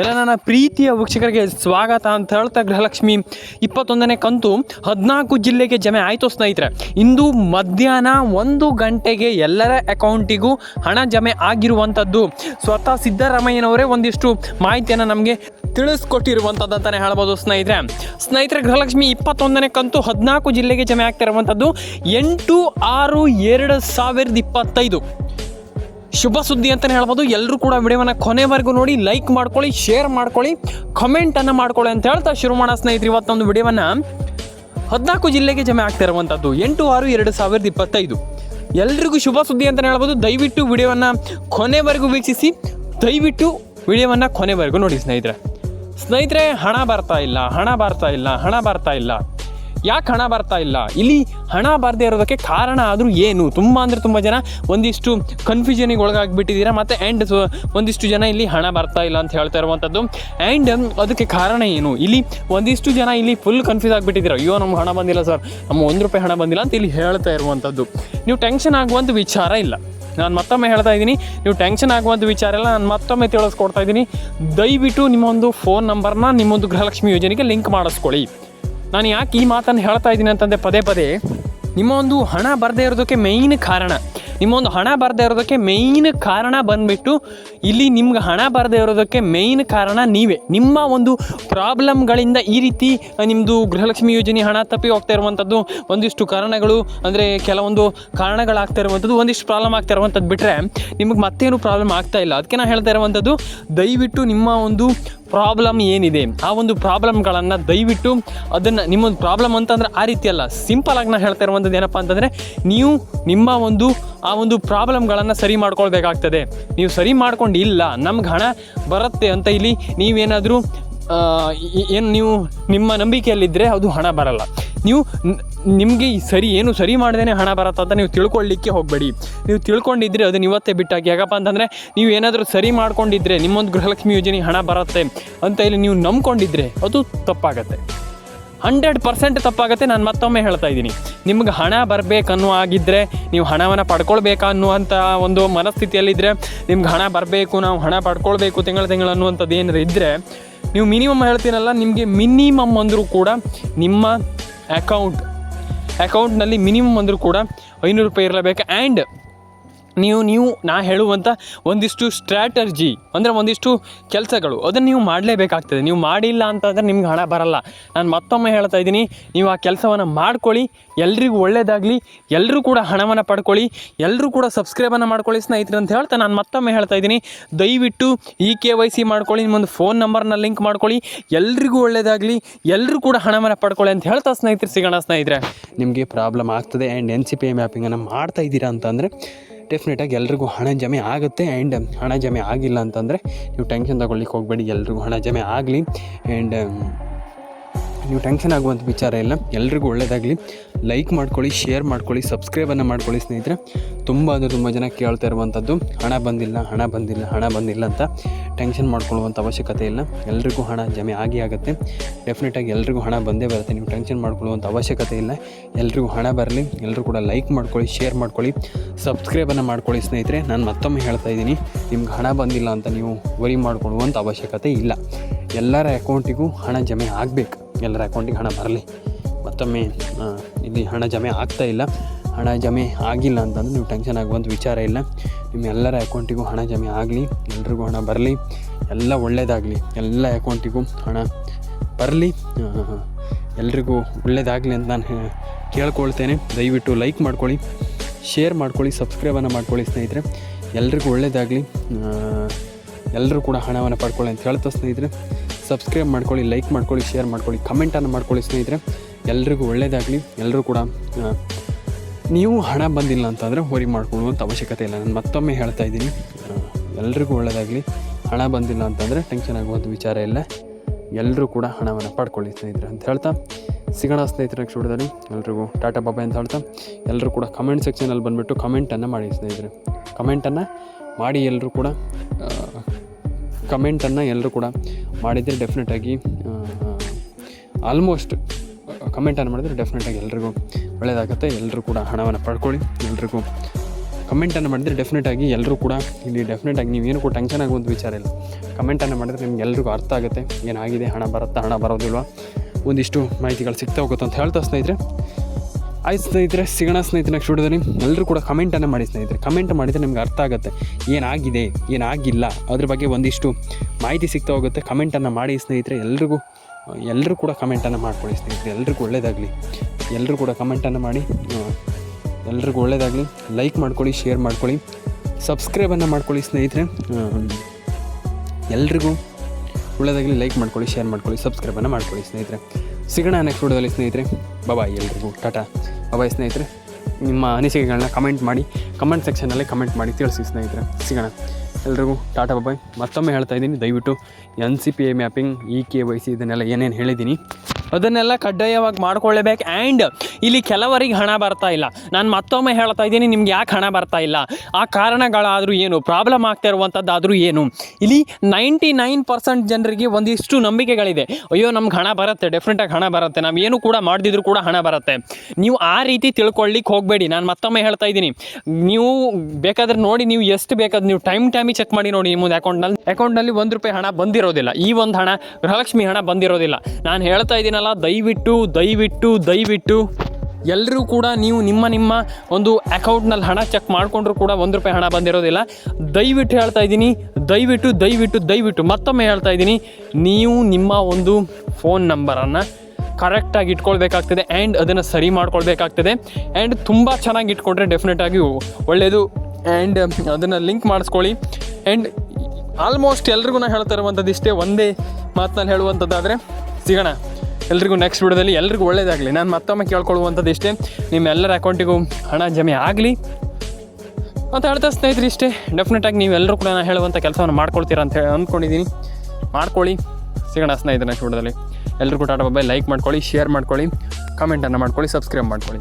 ಎಲ್ಲ ನನ್ನ ಪ್ರೀತಿಯ ವೀಕ್ಷಕರಿಗೆ ಸ್ವಾಗತ ಅಂತ ಹೇಳ್ತಾ ಗೃಹಲಕ್ಷ್ಮಿ ಇಪ್ಪತ್ತೊಂದನೇ ಕಂತು ಹದಿನಾಲ್ಕು ಜಿಲ್ಲೆಗೆ ಜಮೆ ಆಯಿತು ಸ್ನೇಹಿತರೆ. ಇಂದು ಮಧ್ಯಾಹ್ನ ಒಂದು ಗಂಟೆಗೆ ಎಲ್ಲರ ಅಕೌಂಟಿಗೂ ಹಣ ಜಮೆ ಆಗಿರುವಂಥದ್ದು. ಸ್ವತಃ ಸಿದ್ದರಾಮಯ್ಯನವರೇ ಒಂದಿಷ್ಟು ಮಾಹಿತಿಯನ್ನು ನಮಗೆ ತಿಳಿಸ್ಕೊಟ್ಟಿರುವಂಥದ್ದು ಅಂತಲೇ ಹೇಳ್ಬೋದು ಸ್ನೇಹಿತರೆ. ಸ್ನೇಹಿತರೆ, ಗೃಹಲಕ್ಷ್ಮಿ ಇಪ್ಪತ್ತೊಂದನೇ ಕಂತು ಹದಿನಾಲ್ಕು ಜಿಲ್ಲೆಗೆ ಜಮೆ ಆಗ್ತಾ ಇರುವಂಥದ್ದು ಎಂಟು ಆರು ಎರಡು ಸಾವಿರದ ಇಪ್ಪತ್ತೈದು. ಶುಭ ಸುದ್ದಿ ಅಂತಲೇ ಹೇಳ್ಬೋದು. ಎಲ್ಲರೂ ಕೂಡ ವಿಡಿಯೋವನ್ನು ಕೊನೆವರೆಗೂ ನೋಡಿ ಲೈಕ್ ಮಾಡ್ಕೊಳ್ಳಿ ಶೇರ್ ಮಾಡ್ಕೊಳ್ಳಿ ಕಮೆಂಟನ್ನು ಮಾಡ್ಕೊಳ್ಳಿ ಅಂತ ಹೇಳ್ತಾ ಶುರು ಮಾಡೋ ಸ್ನೇಹಿತರು. ಇವತ್ತೊಂದು ವಿಡಿಯೋವನ್ನು ಹದಿನಾಲ್ಕು ಜಿಲ್ಲೆಗೆ ಜಮೆ ಆಗ್ತಾ ಇರುವಂಥದ್ದು ಎಂಟು, ಆರು, ಎರಡು ಸಾವಿರದ ಇಪ್ಪತ್ತೈದು. ಎಲ್ರಿಗೂ ಶುಭ ಸುದ್ದಿ ಅಂತಲೇ ಹೇಳ್ಬೋದು. ದಯವಿಟ್ಟು ವಿಡಿಯೋವನ್ನು ಕೊನೆವರೆಗೂ ವೀಕ್ಷಿಸಿ, ದಯವಿಟ್ಟು ವಿಡಿಯೋವನ್ನು ಕೊನೆವರೆಗೂ ನೋಡಿ ಸ್ನೇಹಿತರೆ. ಸ್ನೇಹಿತರೆ, ಹಣ ಬರ್ತಾ ಇಲ್ಲ, ಹಣ ಬರ್ತಾ ಇಲ್ಲ, ಹಣ ಬರ್ತಾ ಇಲ್ಲ. ಯಾಕೆ ಹಣ ಬರ್ತಾ ಇಲ್ಲ? ಇಲ್ಲಿ ಹಣ ಬರದೇ ಇರೋದಕ್ಕೆ ಕಾರಣ ಆದರೂ ಏನು? ತುಂಬ ಅಂದರೆ ತುಂಬ ಜನ ಒಂದಿಷ್ಟು ಕನ್ಫ್ಯೂಷನಿಗೆ ಒಳಗಾಗಿಬಿಟ್ಟಿದ್ದೀರಾ ಮತ್ತು ಆ್ಯಂಡ್ ಒಂದಿಷ್ಟು ಜನ ಇಲ್ಲಿ ಹಣ ಬರ್ತಾ ಇಲ್ಲ ಅಂತ ಹೇಳ್ತಾ ಇರುವಂಥದ್ದು ಆ್ಯಂಡ್ ಅದಕ್ಕೆ ಕಾರಣ ಏನು? ಇಲ್ಲಿ ಒಂದಿಷ್ಟು ಜನ ಇಲ್ಲಿ ಫುಲ್ ಕನ್ಫ್ಯೂಸ್ ಆಗಿಬಿಟ್ಟಿದ್ದೀರಾ. ಅಯ್ಯೋ, ನಮ್ಗೆ ಹಣ ಬಂದಿಲ್ಲ ಸರ್ ನಮ್ಮ ಒಂದು ರೂಪಾಯಿ ಹಣ ಬಂದಿಲ್ಲ ಅಂತ ಇಲ್ಲಿ ಹೇಳ್ತಾ ಇರುವಂಥದ್ದು ನೀವು ಟೆನ್ಷನ್ ಆಗುವಂಥ ವಿಚಾರ ಇಲ್ಲ. ನಾನು ಮತ್ತೊಮ್ಮೆ ಹೇಳ್ತಾ ಇದ್ದೀನಿ. ನೀವು ಟೆನ್ಷನ್ ಆಗುವಂಥ ವಿಚಾರ ಎಲ್ಲ ನಾನು ಮತ್ತೊಮ್ಮೆ ತಿಳಿಸ್ಕೊಡ್ತಾ ಇದ್ದೀನಿ. ದಯವಿಟ್ಟು ನಿಮ್ಮೊಂದು ಫೋನ್ ನಂಬರ್ನ ನಿಮ್ಮೊಂದು ಗೃಹಲಕ್ಷ್ಮಿ ಯೋಜನೆಗೆ ಲಿಂಕ್ ಮಾಡಿಸ್ಕೊಳ್ಳಿ. ನಾನು ಯಾಕೆ ಈ ಮಾತನ್ನು ಹೇಳ್ತಾ ಇದ್ದೀನಿ ಅಂತಂದರೆ ಪದೇ ಪದೇ ನಿಮ್ಮ ಒಂದು ಹಣ ಬರದೇ ಇರೋದಕ್ಕೆ ಮೇಯ್ನ್ ಕಾರಣ ನಿಮ್ಮ ಒಂದು ಹಣ ಬರದೇ ಇರೋದಕ್ಕೆ ಮೇಯ್ನ್ ಕಾರಣ ಬಂದುಬಿಟ್ಟು ಇಲ್ಲಿ ನಿಮ್ಗೆ ಹಣ ಬರದೇ ಇರೋದಕ್ಕೆ ಮೇಯ್ನ್ ಕಾರಣ ನೀವೇ. ನಿಮ್ಮ ಒಂದು ಪ್ರಾಬ್ಲಮ್ಗಳಿಂದ ಈ ರೀತಿ ನಿಮ್ಮದು ಗೃಹಲಕ್ಷ್ಮಿ ಯೋಜನೆ ಹಣ ತಪ್ಪಿ ಹೋಗ್ತಾ ಇರುವಂಥದ್ದು, ಒಂದಿಷ್ಟು ಕಾರಣಗಳು ಅಂದರೆ ಕೆಲವೊಂದು ಕಾರಣಗಳಾಗ್ತಾ ಇರುವಂಥದ್ದು, ಒಂದಿಷ್ಟು ಪ್ರಾಬ್ಲಮ್ ಆಗ್ತಾ ಇರುವಂಥದ್ದು ಬಿಟ್ಟರೆ ನಿಮಗೆ ಮತ್ತೇನು ಪ್ರಾಬ್ಲಮ್ ಆಗ್ತಾ ಇಲ್ಲ. ಅದಕ್ಕೆ ನಾನು ಹೇಳ್ತಾ ಇರುವಂಥದ್ದು, ದಯವಿಟ್ಟು ನಿಮ್ಮ ಒಂದು ಪ್ರಾಬ್ಲಮ್ ಏನಿದೆ? ಆ ಒಂದು ಪ್ರಾಬ್ಲಮ್ಗಳನ್ನು ದಯವಿಟ್ಟು ಅದನ್ನು ನಿಮ್ಮೊಂದು ಪ್ರಾಬ್ಲಮ್ ಅಂತಂದ್ರೆ ಆ ರೀತಿ ಅಲ್ಲ, ಸಿಂಪಲ್ ಆಗಿ ನಾನು ಹೇಳ್ತಾ ಇರುವಂಥದ್ದು ಏನಪ್ಪ ಅಂತಂದರೆ ನೀವು ನಿಮ್ಮ ಒಂದು, ಆ ಒಂದು ಪ್ರಾಬ್ಲಮ್ಗಳನ್ನು ಸರಿ ಮಾಡ್ಕೊಳ್ಬೇಕಾಗ್ತದೆ. ನೀವು ಸರಿ ಮಾಡ್ಕೊಂಡು ಇಲ್ಲ ನಮ್ಗೆ ಹಣ ಬರುತ್ತೆ ಅಂತ ಇಲ್ಲಿ ನೀವೇನಾದರೂ ಏನು ನೀವು ನಿಮ್ಮ ನಂಬಿಕೆಯಲ್ಲಿದ್ದರೆ ಅದು ಹಣ ಬರಲ್ಲ. ನೀವು ನಿಮಗೆ ಸರಿ ಏನು ಸರಿ ಮಾಡ್ದೇ ಹಣ ಬರತ್ತೆ ಅಂತ ನೀವು ತಿಳ್ಕೊಳ್ಳಿಕ್ಕೆ ಹೋಗಬೇಡಿ. ನೀವು ತಿಳ್ಕೊಂಡಿದ್ರೆ ಅದನ್ನ ಇವತ್ತೇ ಬಿಟ್ಟಾಗಿ ಯಾಕಪ್ಪ ಅಂತಂದರೆ ನೀವು ಏನಾದರೂ ಸರಿ ಮಾಡ್ಕೊಂಡಿದ್ರೆ ನಿಮ್ಮೊಂದು ಗೃಹಲಕ್ಷ್ಮಿ ಯೋಜನೆ ಹಣ ಬರುತ್ತೆ ಅಂತ ಇಲ್ಲಿ ನೀವು ನಂಬ್ಕೊಂಡಿದ್ರೆ ಅದು ತಪ್ಪಾಗತ್ತೆ. ಹಂಡ್ರೆಡ್ ಪರ್ಸೆಂಟ್ ತಪ್ಪಾಗುತ್ತೆ ನಾನು ಮತ್ತೊಮ್ಮೆ ಹೇಳ್ತಾ ಇದ್ದೀನಿ. ನಿಮ್ಗೆ ಹಣ ಬರಬೇಕನ್ನೋ ಆಗಿದ್ದರೆ ನೀವು ಹಣವನ್ನು ಪಡ್ಕೊಳ್ಬೇಕನ್ನುವಂಥ ಒಂದು ಮನಸ್ಥಿತಿಯಲ್ಲಿದ್ದರೆ ನಿಮ್ಗೆ ಹಣ ಬರಬೇಕು, ನಾವು ಹಣ ಪಡ್ಕೊಳ್ಬೇಕು ತಿಂಗಳ ತಿಂಗಳು ಅನ್ನುವಂಥದ್ದು ಏನಾರು ಇದ್ದರೆ ನೀವು ಮಿನಿಮಮ್ ಹೇಳ್ತೀನಲ್ಲ, ನಿಮಗೆ ಮಿನಿಮಮ್ ಅಂದರೂ ಕೂಡ ನಿಮ್ಮ ಅಕೌಂಟ್ ಅಕೌಂಟ್ನಲ್ಲಿ ಮಿನಿಮಮ್ ಅಂದರೂ ಕೂಡ ಐನೂರು ರೂಪಾಯಿ ಇರಲೇಬೇಕು. ಆ್ಯಂಡ್ ನೀವು ನೀವು, ನಾ ಹೇಳುವಂಥ ಒಂದಿಷ್ಟು ಸ್ಟ್ರಾಟರ್ಜಿ ಅಂದರೆ ಒಂದಿಷ್ಟು ಕೆಲಸಗಳು, ಅದನ್ನು ನೀವು ಮಾಡಲೇಬೇಕಾಗ್ತದೆ. ನೀವು ಮಾಡಿಲ್ಲ ಅಂತಂದರೆ ನಿಮ್ಗೆ ಹಣ ಬರಲ್ಲ. ನಾನು ಮತ್ತೊಮ್ಮೆ ಹೇಳ್ತಾ ಇದ್ದೀನಿ, ನೀವು ಆ ಕೆಲಸವನ್ನು ಮಾಡ್ಕೊಳ್ಳಿ, ಎಲ್ರಿಗೂ ಒಳ್ಳೆಯದಾಗಲಿ ಎಲ್ಲರೂ ಕೂಡ ಹಣವನ್ನು ಪಡ್ಕೊಳ್ಳಿ ಎಲ್ಲರೂ ಕೂಡ ಸಬ್ಸ್ಕ್ರೈಬನ್ನು ಮಾಡ್ಕೊಳ್ಳಿ ಸ್ನೇಹಿತರು ಅಂತ ಹೇಳ್ತಾ ನಾನು ಮತ್ತೊಮ್ಮೆ ಹೇಳ್ತಾ ಇದ್ದೀನಿ, ದಯವಿಟ್ಟು ಇ ಕೆ ವೈ ಸಿ ಮಾಡ್ಕೊಳ್ಳಿ, ನಿಮ್ಮೊಂದು ಫೋನ್ ನಂಬರ್ನ ಲಿಂಕ್ ಮಾಡ್ಕೊಳ್ಳಿ, ಎಲ್ರಿಗೂ ಒಳ್ಳೆಯದಾಗಲಿ ಎಲ್ಲರೂ ಕೂಡ ಹಣವನ್ನು ಪಡ್ಕೊಳ್ಳಿ ಅಂತ ಹೇಳ್ತಾ ಸ್ನೇಹಿತರು, ಸಿಗೋಣ ಸ್ನೇಹಿತರೆ. ನಿಮಗೆ ಪ್ರಾಬ್ಲಮ್ ಆಗ್ತದೆ ಆ್ಯಂಡ್ ಎನ್ ಸಿ ಪಿ ಮ್ಯಾಪಿಂಗನ್ನು ಮಾಡ್ತಾ ಇದ್ದೀರಾ ಅಂತಂದರೆ ಡೆಫಿನೆಟಾಗಿ ಎಲ್ರಿಗೂ ಹಣ ಜಮೆ ಆಗುತ್ತೆ ಆ್ಯಂಡ್ ಹಣ ಜಮೆ ಆಗಿಲ್ಲ ಅಂತಂದರೆ ನೀವು ಟೆನ್ಷನ್ ತಗೊಳ್ಳಿಕ್ಕೆ ಹೋಗಬೇಡಿ, ಎಲ್ರಿಗೂ ಹಣ ಜಮೆ ಆಗಲಿ ಆ್ಯಂಡ್ ನೀವು ಟೆನ್ಷನ್ ಆಗುವಂಥ ವಿಚಾರ ಇಲ್ಲ. ಎಲ್ರಿಗೂ ಒಳ್ಳೆಯದಾಗಲಿ ಲೈಕ್ ಮಾಡ್ಕೊಳ್ಳಿ ಶೇರ್ ಮಾಡ್ಕೊಳ್ಳಿ ಸಬ್ಸ್ಕ್ರೈಬನ್ನು ಮಾಡ್ಕೊಳ್ಳಿ ಸ್ನೇಹಿತರೆ. ತುಂಬ ಅಂದರೆ ತುಂಬ ಜನ ಕೇಳ್ತಾ ಇರುವಂಥದ್ದು, ಹಣ ಬಂದಿಲ್ಲ ಹಣ ಬಂದಿಲ್ಲ ಹಣ ಬಂದಿಲ್ಲ ಅಂತ ಟೆನ್ಷನ್ ಮಾಡ್ಕೊಳ್ಳುವಂಥ ಅವಶ್ಯಕತೆ ಇಲ್ಲ. ಎಲ್ರಿಗೂ ಹಣ ಜಮೆ ಆಗಿ ಆಗುತ್ತೆ. ಡೆಫಿನೆಟಾಗಿ ಎಲ್ರಿಗೂ ಹಣ ಬಂದೇ ಬರುತ್ತೆ. ನೀವು ಟೆನ್ಷನ್ ಮಾಡ್ಕೊಳ್ಳುವಂಥ ಅವಶ್ಯಕತೆ ಇಲ್ಲ. ಎಲ್ರಿಗೂ ಹಣ ಬರಲಿ. ಎಲ್ಲರೂ ಕೂಡ ಲೈಕ್ ಮಾಡ್ಕೊಳ್ಳಿ ಶೇರ್ ಮಾಡ್ಕೊಳ್ಳಿ ಸಬ್ಸ್ಕ್ರೈಬನ್ನು ಮಾಡ್ಕೊಳ್ಳಿ ಸ್ನೇಹಿತರೆ. ನಾನು ಮತ್ತೊಮ್ಮೆ ಹೇಳ್ತಾ ಇದ್ದೀನಿ, ನಿಮ್ಗೆ ಹಣ ಬಂದಿಲ್ಲ ಅಂತ ನೀವು ವರಿ ಮಾಡ್ಕೊಳ್ಳುವಂಥ ಅವಶ್ಯಕತೆ ಇಲ್ಲ. ಎಲ್ಲರ ಅಕೌಂಟಿಗೂ ಹಣ ಜಮೆ ಆಗಬೇಕು. ಎಲ್ಲರ ಅಕೌಂಟಿಗೆ ಹಣ ಬರಲಿ. ಮತ್ತೊಮ್ಮೆ ಇಲ್ಲಿ ಹಣ ಜಮೆ ಆಗ್ತಾ ಇಲ್ಲ. ಹಣ ಜಮೆ ಆಗಿಲ್ಲ ಅಂತಂದ್ರೆ ನೀವು ಟೆನ್ಷನ್ ಆಗುವಂಥ ವಿಚಾರ ಇಲ್ಲ. ನಿಮ್ಮ ಎಲ್ಲರ ಅಕೌಂಟಿಗೂ ಹಣ ಜಮೆ ಆಗಲಿ, ಎಲ್ರಿಗೂ ಹಣ ಬರಲಿ. ಎಲ್ಲ ಒಳ್ಳೆಯದಾಗಲಿ ಎಲ್ಲ ಅಕೌಂಟಿಗೂ ಹಣ ಬರಲಿ. ಎಲ್ರಿಗೂ ಒಳ್ಳೆಯದಾಗಲಿ ಅಂತ ನಾನು ಕೇಳ್ಕೊಳ್ತೇನೆ. ದಯವಿಟ್ಟು ಲೈಕ್ ಮಾಡ್ಕೊಳ್ಳಿ ಶೇರ್ ಮಾಡ್ಕೊಳ್ಳಿ ಸಬ್ಸ್ಕ್ರೈಬನ್ನು ಮಾಡ್ಕೊಳ್ಳಿ ಸ್ನೇಹಿತರೆ. ಎಲ್ರಿಗೂ ಒಳ್ಳೆಯದಾಗಲಿ ಎಲ್ಲರೂ ಕೂಡ ಹಣವನ್ನು ಪಡ್ಕೊಳ್ಳಿ ಅಂತ ಹೇಳ್ತಾ ಸ್ನೇಹಿತರೆ. ಸಬ್ಸ್ಕ್ರೈಬ್ ಮಾಡ್ಕೊಳ್ಳಿ, ಲೈಕ್ ಮಾಡ್ಕೊಳ್ಳಿ, ಶೇರ್ ಮಾಡ್ಕೊಳ್ಳಿ, ಕಮೆಂಟನ್ನು ಮಾಡ್ಕೊಳ್ಳಿ ಸ್ನೇಹಿತರೆ. ಎಲ್ರಿಗೂ ಒಳ್ಳೆಯದಾಗಲಿ ಎಲ್ಲರೂ ಕೂಡ ನೀವು ಹಣ ಬಂದಿಲ್ಲ ಅಂತಂದರೆ ಹೊರಿ ಮಾಡ್ಕೊಳ್ಳುವಂಥ ಅವಶ್ಯಕತೆ ಇಲ್ಲ. ನಾನು ಮತ್ತೊಮ್ಮೆ ಹೇಳ್ತಾ ಇದ್ದೀನಿ. ಎಲ್ರಿಗೂ ಒಳ್ಳೆಯದಾಗಲಿ, ಹಣ ಬಂದಿಲ್ಲ ಅಂತಂದರೆ ಟೆನ್ಷನ್ ಆಗುವಂಥ ವಿಚಾರ ಇಲ್ಲ. ಎಲ್ಲರೂ ಕೂಡ ಹಣವನ್ನು ಪಡ್ಕೊಳ್ಳಿ ಸ್ನೇಹಿತರೆ ಅಂತ ಹೇಳ್ತಾ. ಸಿಗೋಣ ಸ್ನೇಹಿತರ ನೆಕ್ಸ್ಟ್ ವಿಡಿಯೋದಲ್ಲಿ. ಎಲ್ರಿಗೂ ಟಾಟಾ ಬಾಬಾ ಅಂತ ಹೇಳ್ತಾ. ಎಲ್ಲರೂ ಕೂಡ ಕಮೆಂಟ್ ಸೆಕ್ಷನಲ್ಲಿ ಬಂದುಬಿಟ್ಟು ಕಮೆಂಟನ್ನು ಮಾಡಿ ಸ್ನೇಹಿತರೆ. ಕಮೆಂಟನ್ನು ಮಾಡಿ ಎಲ್ಲರೂ ಕೂಡ ಕಮೆಂಟನ್ನು ಎಲ್ಲರೂ ಕೂಡ ಮಾಡಿದರೆ ಡೆಫಿನೆಟಾಗಿ ಆಲ್ಮೋಸ್ಟ್ ಕಮೆಂಟನ್ನು ಮಾಡಿದರೆ ಡೆಫಿನೆಟಾಗಿ ಎಲ್ರಿಗೂ ಒಳ್ಳೆಯದಾಗುತ್ತೆ. ಎಲ್ಲರೂ ಕೂಡ ಹಣವನ್ನು ಪಡ್ಕೊಳ್ಳಿ, ಎಲ್ರಿಗೂ ಕಮೆಂಟನ್ನು ಮಾಡಿದರೆ ಡೆಫಿನೆಟಾಗಿ ಎಲ್ಲರೂ ಕೂಡ ಇಲ್ಲಿ ಡೆಫಿನೆಟಾಗಿ ನೀವೇನು ಕೂಡ ಟೆನ್ಷನ್ ಆಗುವಂಥ ವಿಚಾರ ಇಲ್ಲ. ಕಮೆಂಟನ್ನು ಮಾಡಿದರೆ ನಿಮ್ಗೆ ಎಲ್ರಿಗೂ ಅರ್ಥ ಆಗುತ್ತೆ, ಏನಾಗಿದೆ, ಹಣ ಬರುತ್ತಾ, ಹಣ ಬರೋದಿಲ್ವಾ, ಒಂದಿಷ್ಟು ಮಾಹಿತಿಗಳು ಸಿಗ್ತಾ ಹೋಗುತ್ತೆ ಅಂತ ಹೇಳ್ತಾ ಸ್ನೇಹಿತರೆ. ಆಯ್ತು ಸ್ನೇಹಿತರೆ, ಸಿಗೋಣ ಸ್ನೇಹಿತರೆ ನೆಕ್ಸ್ಟ್ ವಿಡಿಯೋದಲ್ಲಿ. ಎಲ್ಲರೂ ಕೂಡ ಕಮೆಂಟನ್ನು ಮಾಡಿ ಸ್ನೇಹಿತರೆ. ಕಮೆಂಟ್ ಮಾಡಿದರೆ ನಿಮ್ಗೆ ಅರ್ಥ ಆಗುತ್ತೆ. ಏನಾಗಿದೆ, ಏನಾಗಿಲ್ಲ, ಅದ್ರ ಬಗ್ಗೆ ಒಂದಿಷ್ಟು ಮಾಹಿತಿ ಸಿಗ್ತಾ ಹೋಗುತ್ತೆ. ಕಮೆಂಟನ್ನು ಮಾಡಿ ಸ್ನೇಹಿತರೆ. ಎಲ್ರಿಗೂ ಎಲ್ಲರೂ ಕೂಡ ಕಮೆಂಟನ್ನು ಮಾಡ್ಕೊಳ್ಳಿ ಸ್ನೇಹಿತರೆ. ಎಲ್ರಿಗೂ ಒಳ್ಳೇದಾಗಲಿ. ಎಲ್ಲರೂ ಕೂಡ ಕಮೆಂಟನ್ನು ಮಾಡಿ ಎಲ್ರಿಗೂ ಒಳ್ಳೆಯದಾಗಲಿ ಲೈಕ್ ಮಾಡ್ಕೊಳ್ಳಿ ಶೇರ್ ಮಾಡ್ಕೊಳ್ಳಿ. ಸಬ್ಸ್ಕ್ರೈಬನ್ನು ಮಾಡ್ಕೊಳ್ಳಿ ಸ್ನೇಹಿತರೆ. ಎಲ್ರಿಗೂ ಒಳ್ಳೇದಾಗಲಿ. ಲೈಕ್ ಮಾಡ್ಕೊಳ್ಳಿ ಶೇರ್ ಮಾಡ್ಕೊಳ್ಳಿ ಸಬ್ಸ್ಕ್ರೈಬನ್ನು ಮಾಡ್ಕೊಳ್ಳಿ ಸ್ನೇಹಿತರೆ. ಸಿಗೋಣ ನೆಕ್ಸ್ಟ್ ವಿಡಿಯೋದಲ್ಲಿ ಸ್ನೇಹಿತರೆ. ಬಾಯ್ ಎಲ್ರಿಗೂ. ಟಾಟಾ ಬಾಯ್ ಸ್ನೇಹಿತರೆ. ನಿಮ್ಮ ಅನಿಸಿಕೆಗಳನ್ನ ಕಮೆಂಟ್ ಮಾಡಿ ಕಮೆಂಟ್ ಸೆಕ್ಷನಲ್ಲಿ ಕಮೆಂಟ್ ಮಾಡಿ ತಿಳಿಸಿ ಸ್ನೇಹಿತರೆ. ಸಿಗೋಣ. ಎಲ್ರಿಗೂ ಟಾಟಾ ಬಾಬಾಯ್ ಮತ್ತೊಮ್ಮೆ ಹೇಳ್ತಾ ಇದ್ದೀನಿ, ದಯವಿಟ್ಟು N C P I mapping E K Y C ಇದನ್ನೆಲ್ಲ ಏನೇನು ಹೇಳಿದ್ದೀನಿ ಅದನ್ನೆಲ್ಲ ಕಡ್ಡಾಯವಾಗಿ ಮಾಡ್ಕೊಳ್ಳೇಬೇಕು. ಆ್ಯಂಡ್ ಇಲ್ಲಿ ಕೆಲವರಿಗೆ ಹಣ ಬರ್ತಾ ಇಲ್ಲ. ನಾನು ಮತ್ತೊಮ್ಮೆ ಹೇಳ್ತಾ ಇದ್ದೀನಿ, ನಿಮ್ಗೆ ಯಾಕೆ ಹಣ ಬರ್ತಾ ಇಲ್ಲ? ಆ ಕಾರಣಗಳಾದರೂ ಏನು? ಪ್ರಾಬ್ಲಮ್ ಆಗ್ತಾ ಇರುವಂಥದ್ದಾದರೂ ಏನು? ಇಲ್ಲಿ ನೈಂಟಿ ನೈನ್ ಪರ್ಸೆಂಟ್ ಜನರಿಗೆ ಒಂದಿಷ್ಟು ನಂಬಿಕೆಗಳಿದೆ. ಅಯ್ಯೋ, ನಮ್ಗೆ ಹಣ ಬರುತ್ತೆ ಡೆಫ್ರೆಂಟಾಗಿ ಹಣ ಬರುತ್ತೆ, ನಾವು ಏನು ಕೂಡ ಮಾಡಿದ್ರು ಕೂಡ ಹಣ ಬರುತ್ತೆ. ನೀವು ಆ ರೀತಿ ತಿಳ್ಕೊಳ್ಳಿಕ್ಕೆ ಹೋಗಬೇಡಿ. ನಾನು ಮತ್ತೊಮ್ಮೆ ಹೇಳ್ತಾ ಇದ್ದೀನಿ. ನೀವು ಬೇಕಾದ್ರೆ ನೋಡಿ, ನೀವು ಎಷ್ಟು ಬೇಕಾದ್ರೆ ನೀವು ಟೈಮ್ ಟೈಮಿಗೆ ಚೆಕ್ ಮಾಡಿ ನೋಡಿ ನಿಮ್ಮ ಅಕೌಂಟ್ನಲ್ಲಿ ಅಕೌಂಟ್ನಲ್ಲಿ ಒಂದು ರೂಪಾಯಿ ಹಣ ಬಂದಿರೋದಿಲ್ಲ. ಈ ಒಂದು ಹಣ ಗೃಹಲಕ್ಷ್ಮಿ ಹಣ ಬಂದಿರೋದಿಲ್ಲ. ನಾನು ಹೇಳ್ತಾ ಇದ್ದೀನಲ್ಲ ದಯವಿಟ್ಟು ದಯವಿಟ್ಟು ದಯವಿಟ್ಟು. ಎಲ್ಲರೂ ಕೂಡ ನೀವು ನಿಮ್ಮ ನಿಮ್ಮ ಒಂದು ಅಕೌಂಟ್ನಲ್ಲಿ ಹಣ ಚೆಕ್ ಮಾಡಿಕೊಂಡ್ರು ಕೂಡ ಒಂದು ರೂಪಾಯಿ ಹಣ ಬಂದಿರೋದಿಲ್ಲ. ದಯವಿಟ್ಟು ಹೇಳ್ತಾ ಇದ್ದೀನಿ, ದಯವಿಟ್ಟು ದಯವಿಟ್ಟು ದಯವಿಟ್ಟು. ಮತ್ತೊಮ್ಮೆ ಹೇಳ್ತಾ ಇದ್ದೀನಿ, ನೀವು ನಿಮ್ಮ ಒಂದು ಫೋನ್ ನಂಬರನ್ನು ಕರೆಕ್ಟಾಗಿ ಇಟ್ಕೊಳ್ಬೇಕಾಗ್ತದೆ ಆ್ಯಂಡ್ ಅದನ್ನು ಸರಿ ಮಾಡ್ಕೊಳ್ಬೇಕಾಗ್ತದೆ. ಆ್ಯಂಡ್ ತುಂಬ ಚೆನ್ನಾಗಿ ಇಟ್ಕೊಂಡ್ರೆ ಡೆಫಿನೆಟಾಗಿ ಒಳ್ಳೆಯದು ಆ್ಯಂಡ್ ಅದನ್ನು ಲಿಂಕ್ ಮಾಡಿಸ್ಕೊಳ್ಳಿ. ಆ್ಯಂಡ್ ಆಲ್ಮೋಸ್ಟ್ ಎಲ್ರಿಗೂ ನಾನು ಹೇಳ್ತಾ ಇರುವಂಥದ್ದು ಇಷ್ಟೇ, ಒಂದೇ ಮಾತನ್ನ ಹೇಳುವಂಥದ್ದಾದರೆ ಸಿಗೋಣ. ಎಲ್ರಿಗೂ ನೆಕ್ಸ್ಟ್ ವಿಡಿಯೋದಲ್ಲಿ ಎಲ್ರಿಗೂ ಒಳ್ಳೇದಾಗಲಿ. ನಾನು ಮತ್ತೊಮ್ಮೆ ಕೇಳ್ಕೊಳ್ಳುವಂಥದ್ದು ಇಷ್ಟೇ, ನಿಮ್ಮೆಲ್ಲರ ಅಕೌಂಟಿಗೂ ಹಣ ಜಮೆ ಆಗಲಿ ಅಂತ ಹೇಳ್ತಾ ಸ್ನೇಹಿತರೆ ಇಷ್ಟೇ. ಡೆಫಿನೆಟಾಗಿ ನೀವೆಲ್ಲರೂ ಕೂಡ ನಾನು ಹೇಳುವಂಥ ಕೆಲಸವನ್ನು ಮಾಡ್ಕೊಳ್ತೀರಾ ಅಂತ ಹೇಳಿ ಅಂದ್ಕೊಂಡಿದ್ದೀನಿ. ಮಾಡ್ಕೊಳ್ಳಿ. ಸಿಗೋಣ ಸ್ನೇಹಿತರೆ ನೆಕ್ಸ್ಟ್ ವಿಡಿಯೋದಲ್ಲಿ. ಎಲ್ಲರಿಗೂ ಟಾಟಾ ಬಾಯ್ ಲೈಕ್ ಮಾಡ್ಕೊಳ್ಳಿ ಶೇರ್ ಮಾಡ್ಕೊಳ್ಳಿ ಕಮೆಂಟನ್ನು ಮಾಡ್ಕೊಳ್ಳಿ ಸಬ್ಸ್ಕ್ರೈಬ್ ಮಾಡ್ಕೊಳ್ಳಿ.